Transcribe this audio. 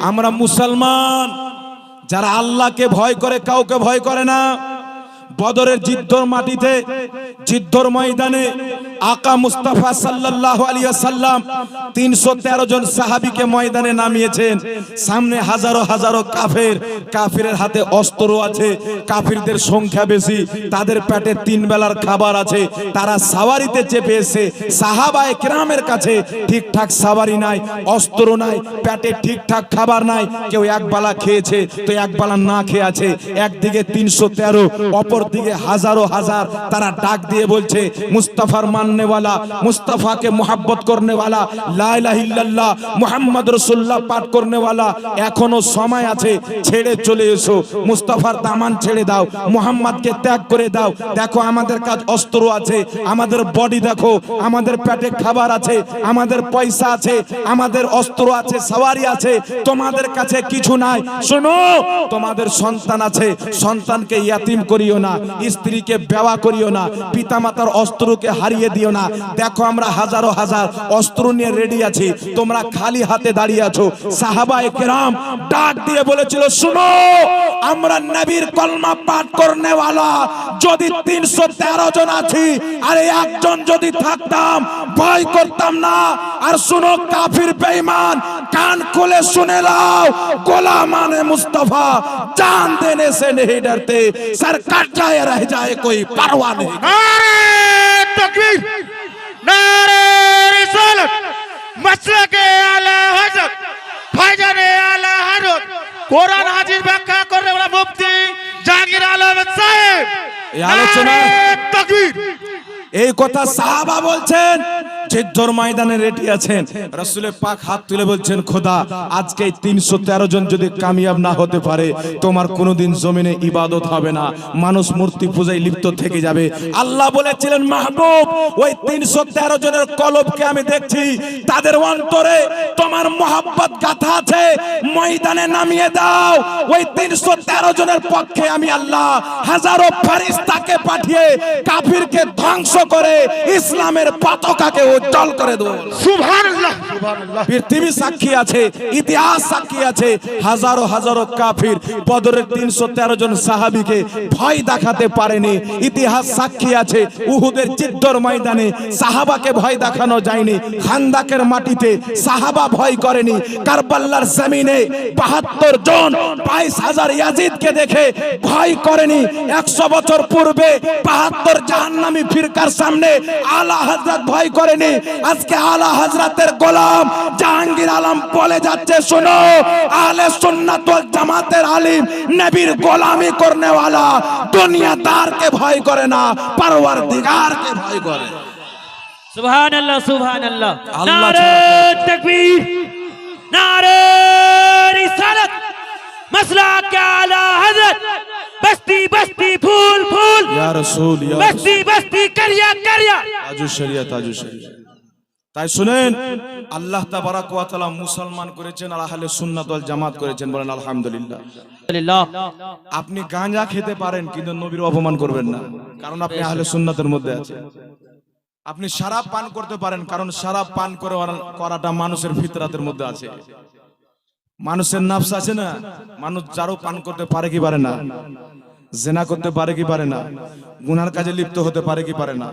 আমরা মুসলমান, যারা আল্লাহকে ভয় করে, কাউকে ভয় করে না। বদরের যুদ্ধর মাটিতে, যুদ্ধর ময়দানে আকা মুস্তাফা সাল্লাল্লাহু আলাইহি সাল্লাম তিনশো তেরো জন সাহাবিকে ময়দানে নামিয়েছেন। সামনে হাজারো হাজারো কাফের। কাফিরের হাতে অস্ত্র আছে। কাফিরদের সংখ্যা বেশি। তাদের পেটে তিন বেলার খাবার আছে। তারা সাওয়ারিতে চেপে এসে সাহাবায়ে কেরামের কাছে ঠিকঠাক সাওয়ারি নাই, অস্ত্র নাই, পেটে ঠিকঠাক খাবার নাই। কেউ এক বেলা খেয়েছে, তো এক বেলা না খেয়ে আছে। একদিকে তিনশো তেরো অপর দিকে হাজারো হাজার। তারা ডাক দিয়ে বলছে, মুস্তাফার মাননেওয়ালা মুস্তাফাকে মোহাব্বত করনেওয়ালা লাইলাহিল্লাল্লাহ মুহাম্মদ রসুল্লাহ পাঠ করনেওয়ালা, এখনও সময় আছে, ছেড়ে চলে এসো। মুস্তাফার দামান ছেড়ে দাও, মুহাম্মদকে ত্যাগ করে দাও। দেখো আমাদের কাজ অস্ত্র আছে, আমাদের বডি দেখো, আমাদের পেটে খাবার আছে, আমাদের পয়সা আছে, আমাদের অস্ত্র আছে, সওয়ারি আছে, তোমাদের কাছে কিছু নাই। শোনো, তোমাদের সন্তান আছে, সন্তানকে ইয়াতিম করিও না, স্ত্রীকে বেওয়া করিও না, পিতামাতার অস্ত্রকে হারিয়ে দিও না দেখো আমরা হাজারো হাজার অস্ত্র নিয়ে রেডি আছি তোমরা খালি হাতে দাঁড়িয়ে আছো সাহাবায়ে কেরাম ডাক দিয়ে বলেছিল শুনো আমরা নবীর কলমা পাঠ করনেওয়ালা যদি তিনশো তেরো জন আছি আর একজন যদি থাকতাম ভয় করতাম না আর শুনো কাফির বেঈমান কান খুলে শুনে লাও গোলামানে মুস্তফা जान देने से नहीं डरते सर कट जाए रह जाए कोई परवाह नहीं তকবীর নারে রিসালাত মাসলাকে আলা ব্যাখ্যা করে ওরা মুফতি জাকির আলম সাহেব এই আলোচনা এই কথা সাহাবা বলছেন যুদ্ধর ময়দানে রেডি আছেন। রসুলের পাক হাত তুলে বলছেন, খোদা, আজকে তিনশো তেরো জন যদি কামিয়াব না হতে পারে, তোমার কোনোদিন জমিনে ইবাদত হবে না। মানুষ মূর্তি পূজায় লিপ্ত থেকে যাবে। আল্লাহ বলেছিলেন, মাহবুব, ওই তিনশো তেরো জনের কলবকে আমি দেখছি। তাদের অন্তরে তোমার মোহাব্বত গাথা আছে। ময়দানে নামিয়ে দাও। ওই তিনশো তেরো জনের পক্ষে আমি আল্লাহ হাজারো ফারিস্তাকে পাঠিয়ে কাফিরকে ধ্বংস করে ইসলামের পতাকাকে উজ্জ্বল করে দেবো। সুবহানাল্লাহ। সুবহানাল্লাহ। পৃথিবী সাক্ষী আছে ইতিহাস সাক্ষী আছে হাজারো হাজারো কাফির বদরের তিনশো তেরো জন সাহাবিকে ভয় দেখাতে পারেনি। ইতিহাস সাক্ষী আছে উহুদের চিত্তর ময়দানে সাহাবাকে ভয় দেখানো যায়নি। খান্দাকের মাটিতে সাহাবা ভয় করেনি। কারবাল্লার জমিনে বাহাত্তর জন বাইশ হাজার ইয়াজিদকে দেখে ভয় করেনি। একশো বছর পূর্বে বাহাত্তর জাহান্নামী ফিরকার সামনে আলা হজরত ভয় করেনি। আজকে আলা হাজরাতের গোলাম জাহাঙ্গীর আলম বলে যাচ্ছে শোনো আলে সুন্নাত জামাতের আলিম নবীর গোলামি করনে ওয়ালা দুনিয়াদারকে ভয় করে না পরওয়ারদিগারকে ভয় করে। সুবহানাল্লাহ সুবহানাল্লাহ। নারে তাকবীর নারে রিসালাত মাসলা আলা হযরত বস্তি বস্তি ফুল ফুল ইয়া রাসূল ইয়া বস্তি বস্তি করিয়া করিয়া তাজু শরিয়া তাজু শরিয়া তাই শুনেন আল্লাহ তাবারাক ওয়া তাআলা মুসলমান করেছেন আর আহলে সুন্নাত ওয়াল জামাত করেছেন বলেন আলহামদুলিল্লাহ। আপনি গাঁজা খেতে পারেন কিন্তু নবীর অপমান করবেন না কারণ আপনি আহলে সুন্নাতের মধ্যে আছেন। আপনি শারাপ পান করতে পারেন কারণ সারা পান করে করাটা মানুষের ফিতরাতের মধ্যে আছে। মানুষের নাফস আছে না, মানুষ যারও পান করতে পারে কি পারে না? জেনা করতে পারে কি পারে না? গুনার কাজে লিপ্ত হতে পারে কি পারে না?